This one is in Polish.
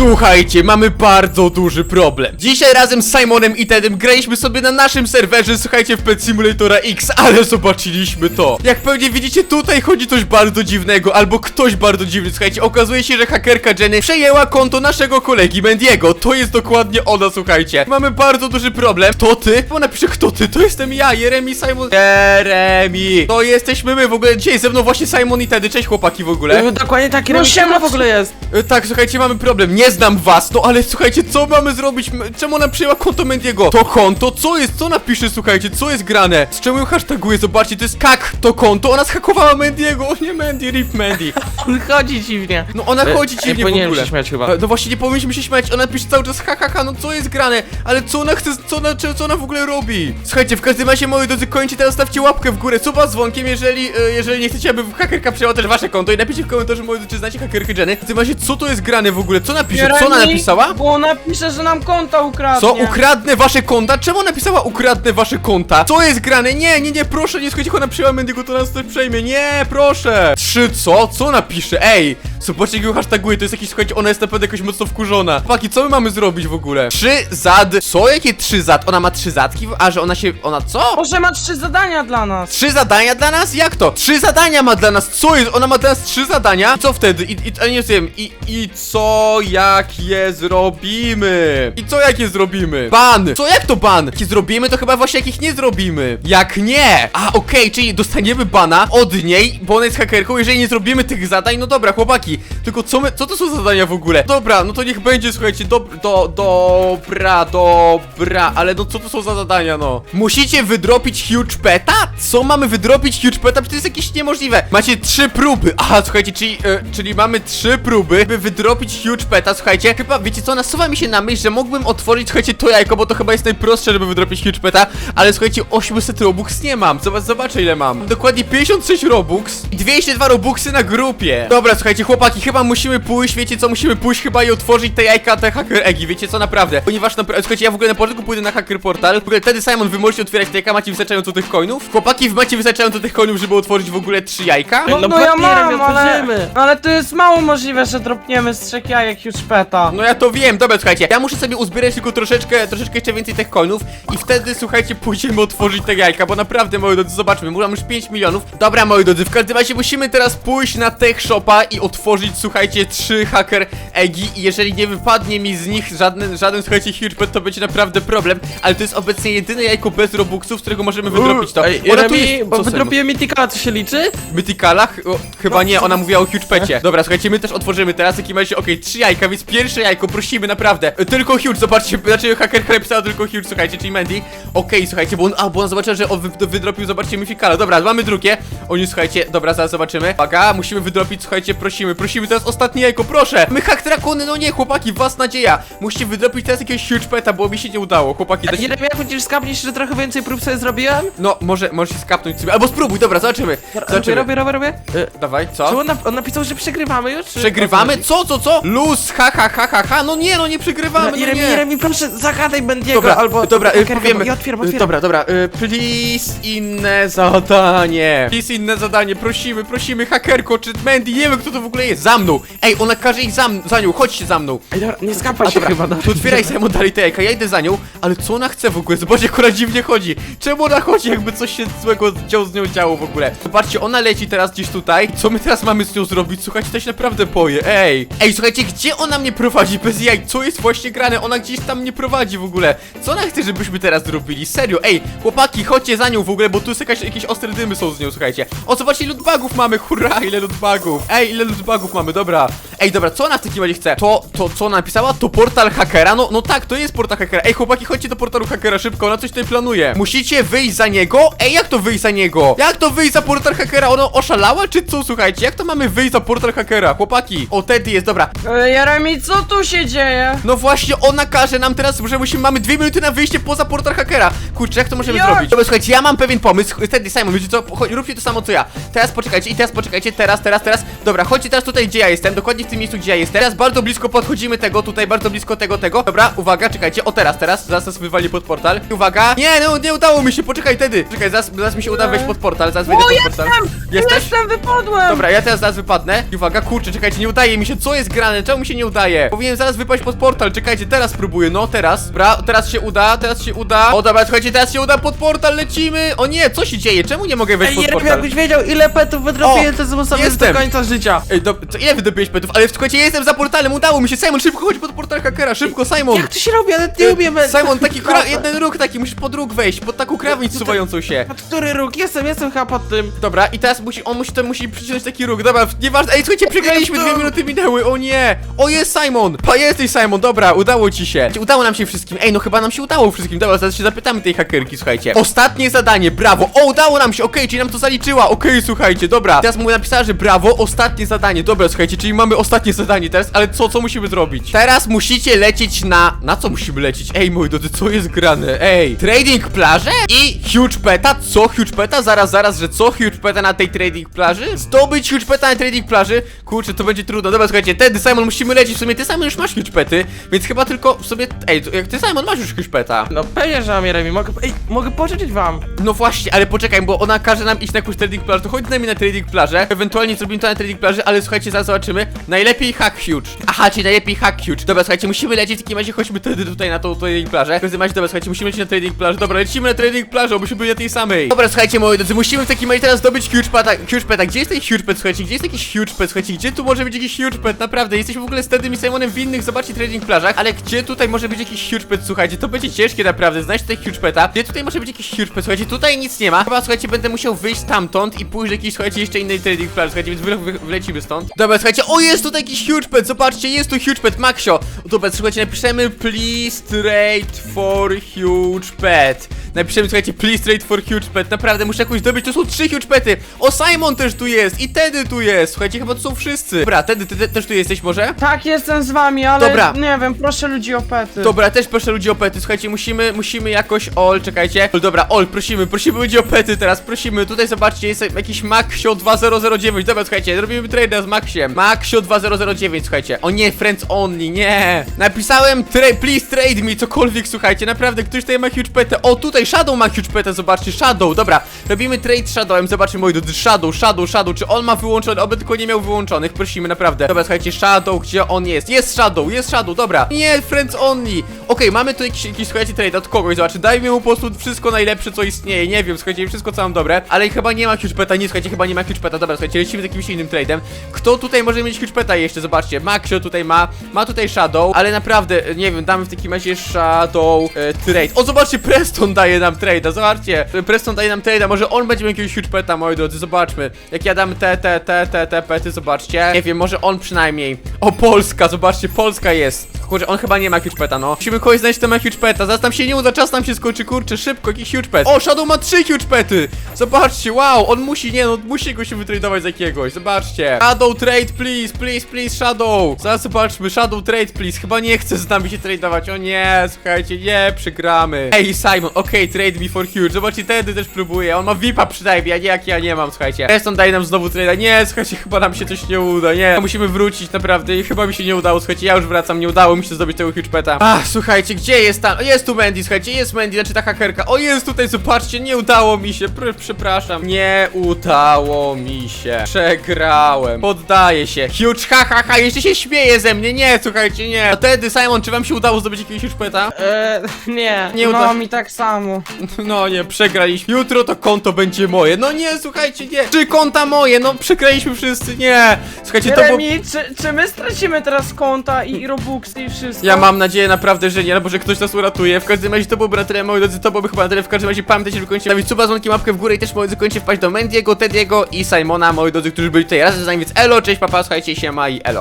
Słuchajcie, mamy bardzo duży problem. Dzisiaj razem z Simonem i Tedem graliśmy sobie na naszym serwerze, słuchajcie, w Pet Simulatora X, ale zobaczyliśmy to. Jak pewnie widzicie, tutaj chodzi coś bardzo dziwnego, albo ktoś bardzo dziwny. Słuchajcie, okazuje się, że hakerka Jenny przejęła konto naszego kolegi Mendiego. To jest dokładnie ona, słuchajcie. Mamy bardzo duży problem. To ty? Bo napisze, kto ty? To jestem ja, Jeremi Simon. Jeremi. To jesteśmy my w ogóle. Dzisiaj ze mną właśnie Simon i Tedy. Cześć chłopaki w ogóle. No, dokładnie taki No no, siema, w ogóle jest. E, Tak, słuchajcie, mamy problem. Nie znam was, no ale słuchajcie, co mamy zrobić? Czemu ona przyjęła konto Mendiego? To konto? Co jest? Co napisze, słuchajcie? Co jest grane? Z czemu ją hashtaguje? Zobaczcie, to jest kak to konto. Ona zhakowała Mendiego. O nie, Mendy, rip Mendy. On chodzi dziwnie. No ona E, chodzi ej, dziwnie w powinienem ogóle. się śmiać chyba. E, No właśnie, nie powinniśmy się śmiać. Ona pisze cały czas ha, ha, ha, no co jest grane? Ale co ona chce, co ona, co ona w ogóle robi? Słuchajcie, w każdym razie, moi drodzy, kończcie teraz, stawcie łapkę w górę, suba z dzwonkiem, jeżeli, e, jeżeli nie chcecie, aby hakerka przejęła też wasze konto i napiszcie w komentarzu, moi drodzy, czy znacie hakerkę Jenny. W każdym razie, co to jest grane w ogóle? Co napisze? Co ona napisała? Bo ona pisze, że nam konta ukradnie. Co? Ukradnę wasze konta? Czemu napisała ukradnę wasze konta? Co jest grane? Nie, nie, nie, proszę, nie słuchajcie, ona przyjęła Mendigo, to nas coś przejmie. Nie, proszę. Trzy co? Co napisze? Ej, zobaczcie, jak ją hashtaguje, to jest jakiś, słuchajcie, ona jest naprawdę jakoś mocno wkurzona. Paki, co my mamy zrobić w ogóle? Trzy zad... Co? Jakie trzy zad? Ona ma trzy zadki? A, że ona się... Ona co? Może ma trzy zadania dla nas. Trzy zadania dla nas? Jak to? Trzy zadania ma dla nas, co jest? Ona ma dla nas trzy zadania? I co wtedy? I, i, a nie wiem, i, i co jak je zrobimy? I co jak je zrobimy? Ban! Co jak to ban? Jak je zrobimy, to chyba właśnie jak ich nie zrobimy. Jak nie? A, okej, czyli dostaniemy bana od niej, bo ona jest hakerką, jeżeli nie zrobimy tych zadań, no dobra, chłopaki. Tylko co my, co to są za zadania w ogóle? Dobra, no to niech będzie, słuchajcie, do, do, dobra, dobra, ale no co to są za zadania, no? Musicie wydropić huge peta? Co mamy wydropić huge peta? To jest jakieś niemożliwe. Macie trzy próby. Aha, słuchajcie, czyli, e, czyli mamy trzy próby, by wydropić huge peta. Słuchajcie, chyba, wiecie co, nasuwa mi się na myśl, że mógłbym otworzyć, słuchajcie, to jajko, bo to chyba jest najprostsze, żeby wydropić huge peta, ale słuchajcie, 800 robux nie mam. Zobacz, zobaczę ile mam. Dokładnie 56 robux i 202 robuxy na grupie. Dobra, słuchajcie, chłopaki, chyba musimy pójść, wiecie co, musimy pójść chyba i otworzyć te jajka, te hacker eggi, wiecie co, naprawdę. Ponieważ, napra- słuchajcie, ja w ogóle na początku pójdę na hacker portal, w ogóle wtedy Simon, wy możecie otwierać te jajka, macie wystarczająco tych coinów. Chłopaki, wy macie wystarczająco tych coinów, żeby otworzyć w ogóle trzy jajka? No, No no ja papierem mam, ale, otworzymy. ale to jest mało możliwe, że dropniemy z trzech jajek już peta. No ja to wiem, dobra, słuchajcie, ja muszę sobie uzbierać tylko troszeczkę, troszeczkę jeszcze więcej tych coinów i wtedy, słuchajcie, pójdziemy otworzyć te jajka, bo naprawdę, moi drodzy, zobaczmy, mam już 5 milionów. Dobra, moi drodzy, w każdym razie musimy teraz pójść na tech shopa i otworzyć, słuchajcie, trzy hacker eggi i jeżeli nie wypadnie mi z nich żaden, żaden, słuchajcie, huge pet, to będzie naprawdę problem, ale to jest obecnie jedyne jajko bez robuxów, z którego możemy wydropić to. Ej, Ona tu Jeremy, jest- bo co, wydropiłem Mythicala, to się liczy? Mythicalach? O, chyba nie, ona mówiła o huge pecie. Dobra, słuchajcie, my też otworzymy teraz, w takim razie, okej, trzy jajka, więc pierwsze jajko, prosimy, naprawdę. Tylko huge, zobaczcie, znaczy haker napisała tylko huge, słuchajcie, czyli Mandy. Okej, słuchajcie, bo on, a, bo on zobaczył, że on wy, wydropił, zobaczcie, Mythicala. Dobra, mamy drugie. Oni, słuchajcie, dobra, zaraz zobaczymy. Uwaga, musimy wydropić, słuchajcie, prosimy, prosimy teraz ostatnie jajko, proszę. My hack drakony, no nie, chłopaki, was nadzieja. Musicie wydropić teraz jakiegoś huge peta, bo mi się nie udało, chłopaki. da się- jak będziesz skapniesz, że trochę więcej prób sobie zrobiłem? No, może, możesz się skapnąć sobie, albo spróbuj, dobra, zobaczymy. Robię, Zobaczymy. robię, robię, robię. E, Dawaj, Czy co? on, nap- on napisał, że przegrywamy już? czy- Przegrywamy? co Co, co, co? Luz, ha, ha, ha, ha, ha, no nie, no nie przegrywamy, chodzi? no Jeremy, nie. Jeremy, proszę, zagadaj Bendiego Dobra, albo... dobra, y, hakerkę, powiemy. Ja otwieram, otwieram. Dobra, dobra, y, please inne zadanie. Please inne zadanie, prosimy, prosimy, hakerko, czy Mandy, nie wiem kto to w ogóle jest, za mną. Ej, ona każe iść za, m- za nią, chodźcie za mną. Ej, dobra, nie skapaj A się dobra, chyba, no. to otwieraj dalej te jajka, ja idę za nią, ale co ona chce w ogóle? Zobaczcie, jak ona dziwnie chodzi. Czemu ona chodzi, jakby coś się złego z nią działo w ogóle? Zobaczcie, ona leci teraz gdzieś tutaj. Co my teraz mamy z nią zrobić? Słuchajcie, to się naprawdę boję, ej. Ej, słuchajcie, gdzie ona mnie prowadzi bez jaj? Co jest właśnie grane? Ona gdzieś tam mnie prowadzi w ogóle. Co ona chce, żebyśmy teraz zrobili? Serio, ej, chłopaki, chodźcie za nią w ogóle, bo tu jest jakaś, jakieś ostre dymy są z nią, słuchajcie. O, zobaczcie, ile lootbagów mamy, hurra, ile lootbagów. Ej, ile lootbagów mamy, dobra. Ej, dobra, co ona w takim razie chce? To, to, co ona napisała? To portal hakera? No, no tak, to jest portal hakera. Ej, chłopaki, chodźcie do portalu hakera szybko, ona coś tutaj planuje. Musicie wyjść za niego? Ej, jak to wyjść za niego? Jak to wyjść za portal hakera? Ona oszalała, czy co? Słuchajcie, jak to mamy wyjść za portal hakera? Chłopaki, o, Teddy jest, dobra. E, Jeremy, co tu się dzieje? No właśnie, ona każe nam teraz, że musimy, mamy dwie minuty na wyjście poza portal hakera. Kurczę, jak to możemy Jak? zrobić? Dobra, słuchajcie, ja mam pewien pomysł. Wtedy, Simon, wiecie co? Chodź, róbcie to samo co ja. Teraz poczekajcie i teraz poczekajcie, teraz, teraz, teraz. Dobra, chodźcie teraz tutaj, gdzie ja jestem, dokładnie w tym miejscu, gdzie ja jestem. Teraz bardzo blisko podchodzimy tego, tutaj bardzo blisko tego, tego. Dobra, uwaga, czekajcie, o teraz, teraz, zaraz nas wywali pod portal. Uwaga. Nie, no, nie udało mi się, poczekaj, Tedy. Czekaj, zaraz, zaraz mi się uda wejść pod portal, zaraz wejdę O, pod portal. jestem! Jesteś? Jestem, wypadłem! Dobra, ja teraz zaraz wypadnę. I uwaga, kurczę, czekajcie, nie udaje mi się, co jest grane, czemu mi się się nie udaje. Powinien zaraz wypaść pod portal, czekajcie, teraz próbuję, no teraz. Dobra, teraz się uda, teraz się uda. O dobra, słuchajcie, teraz się uda pod portal, lecimy. O nie, co się dzieje? Czemu nie mogę wejść Ej, pod Jeremy, portal? jakbyś wiedział ile petów wydropiłem, O, to jestem. do końca życia. Ej, do, to ile wydobyłeś petów? Ale słuchajcie, ja jestem za portalem, udało mi się. Simon, szybko chodź pod portal hakera, szybko, Simon. Jak to się robi? Ja nawet nie umiem. Simon, taki kra- jeden róg taki, musisz pod róg wejść, pod taką krawędź suwającą się. Pod który róg? Jestem, jestem chyba pod tym. Dobra, i teraz musi, on musi, to musi przyciąć taki róg, dobra, nieważne, ej, słuchajcie, przegraliśmy, dwie minuty minęły, o nie! O, jest Simon! Pa, jesteś Simon, dobra, udało ci się. Udało nam się wszystkim, ej, no chyba nam się udało wszystkim, dobra, zaraz się zapytamy tej hakerki, słuchajcie. Ostatnie zadanie, brawo, o, udało nam się, okej, czyli nam to zaliczyła, okej, słuchajcie, dobra. Teraz mu napisała, że brawo, ostatnie zadanie, dobra, słuchajcie, czyli mamy ostatnie zadanie teraz, ale co, co musimy zrobić? Teraz musicie lecieć na, na co musimy lecieć? Ej, moi drodzy, co jest grane? Ej, trading plażę i huge peta, co huge peta? Zaraz, zaraz, że co huge peta na tej trading plaży? Zdobyć huge peta na trading plaży? Kurczę, to będzie trudno, dobra, słuchajcie, Tedy, Simon, musimy lecieć, w sumie ty Simon już masz huge pety, więc chyba tylko w sobie, ej, to jak ty Simon masz już huge peta. No pewnie, że mam Jeremy, mogę, ej, mogę pożyczyć wam. No właśnie, ale poczekaj, bo ona każe nam iść na jakąś trading plażę, to chodź z nami na trading plażę, ewentualnie zrobimy to na trading plaży, ale słuchajcie, zaraz zobaczymy. Najlepiej hack huge. Aha, czyli najlepiej hack huge. Dobra, słuchajcie, musimy lecieć, w takim razie chodźmy wtedy tutaj na tą trading plażę. W każdym razie, dobra, słuchajcie, musimy lecieć na trading plażę. Dobra, lecimy na trading plażę, byśmy byli na tej samej. Dobra, słuchajcie, moi drodzy, musimy w takim razie teraz zdobyć huge peta. Huge peta, gdzie jest ten huge pet, słuchajcie, gdzie jest jakiś huge pet, słuchajcie, gdzie tu może być jakiś huge pet, naprawdę, jesteśmy w ogóle z Tedem i Simonem w innych, zobaczcie, trading plażach, ale gdzie tutaj może być jakiś huge pet, słuchajcie, to będzie ciężkie naprawdę, znaleźć tutaj huge peta. Gdzie tutaj może być jakiś huge pet, słuchajcie, tutaj nic nie ma. Chyba, słuchajcie, będę musiał wyjść stamtąd i pójść do jakiejś, słuchajcie, jeszcze innej trading plaży, słuchajcie, więc wyle- wy- wlecimy stąd. Dobra, słuchajcie, o, jest tutaj jakiś huge pet, zobaczcie, jest tu huge pet, Maxio. Dobra, słuchajcie, napiszemy please trade for huge pet. Napiszemy, słuchajcie, please trade for huge pet. Naprawdę muszę jakoś dobyć. To są trzy huge pety. O, Simon też tu jest i Tedy tu jest. Słuchajcie, chyba to są wszyscy. Dobra, Tedy, ty, ty też tu jesteś może? Tak, jestem z wami, ale Dobra. nie wiem, proszę ludzi o pety. Dobra, też proszę ludzi o pety. Słuchajcie, musimy, musimy jakoś. Ol, czekajcie. Ol, dobra, Ol, prosimy, prosimy ludzi o pety teraz. Prosimy. Tutaj zobaczcie, jest jakiś Maxio 2009. Dobra, słuchajcie, robimy trade z Maxiem. Maxio 2009, słuchajcie. O nie, friends only, nie. Napisałem tra please trade me, cokolwiek, słuchajcie. Naprawdę, ktoś tutaj ma huge petę. O, tutaj Shadow ma huge petę, zobaczcie, Shadow. Dobra, robimy trade Shadowem. Zobaczmy, moi drodzy, Shadow, Shadow, Shadow. Czy on ma wyłączony? Oby tylko nie miał wyłączonych. Prosimy, naprawdę. Dobra, słuchajcie, Shadow, gdzie on jest? Jest Shadow, jest Shadow, dobra. Nie, friends only. Okej, mamy tu jakiś, jakiś słuchajcie, trade od kogoś, zobaczy. Dajmy mu po prostu wszystko najlepsze, co istnieje. Nie wiem, słuchajcie, wszystko co mam dobre. Ale chyba nie ma huge peta, nie, słuchajcie, chyba nie ma huge peta. Dobra, słuchajcie, lecimy z jakimś innym trade'em. Kto tutaj może mieć huge peta jeszcze? Zobaczcie, Maxio tutaj ma, ma tutaj Shadow, ale naprawdę, e, nie wiem, damy w takim razie Shadow e, trade. O, zobaczcie, Preston daje nam trade'a, zobaczcie. Preston daje nam trade'a, może on będzie miał jakiegoś huge peta, moi drodzy, zobaczmy. Jak ja dam te, te, te, te, te pety, zobaczcie. Nie wiem, może on przynajmniej. O, Polska, zobaczcie, Polska jest. Kurczę, on chyba nie ma huge peta, no. Musimy kogoś znaleźć, kto huge peta. Zaraz tam się nie uda, czas nam się skończy, kurczę, szybko, jakiś huge pet. O, Shadow ma trzy huge pety. Zobaczcie, wow, on musi, nie no, musi go się wytradować z jakiegoś, zobaczcie. Shadow trade, please, please, please, Shadow. Zaraz zobaczmy, Shadow trade, please. Chyba nie chce z nami się tradować, o nie, słuchajcie, nie, przegramy. Ej, Simon, okej, trade me for huge. Zobaczcie, Teddy też próbuje, on ma VIPa przynajmniej, a nie jak ja nie mam, słuchajcie. Preston daje nam znowu trade'a, nie, słuchajcie, chyba nam się coś nie uda, nie. Musimy wrócić, naprawdę, i chyba mi się nie udało, słuchajcie, ja już wracam, nie udało mi się zdobyć tego huge peta. Ach, gdzie jest tam? Jest tu Mandy, słuchajcie, jest Mandy, znaczy ta hakerka. O, jest tutaj, zobaczcie, nie udało mi się, pr przepraszam. Nie udało mi się. Przegrałem. Poddaję się. Huge, ha, ha, ha, jeszcze się śmieje ze mnie, nie, słuchajcie, nie. A wtedy, Simon, czy wam się udało zdobyć jakiegoś huge peta? E, nie, Nie no uda- mi tak samo. No nie, przegraliśmy. Jutro to konto będzie moje. No nie, słuchajcie, nie. Trzy konta moje, no przegraliśmy wszyscy, nie. Słuchajcie, to było... Czy, czy my stracimy teraz konta i Robuxy i wszystko? Ja mam nadzieję naprawdę, że nie, albo że ktoś nas uratuje. W każdym razie to był Bratrem, moi drodzy, to byłby chyba na tyle. W każdym razie pamiętajcie, żeby koniecznie stawić suba, dzwonki, łapkę w górę i też moi koniecznie wpaść do Mendiego, Tediego i Simona, moi drodzy, którzy byli tutaj razem z nami, więc elo, cześć, papa, słuchajcie, siema i elo.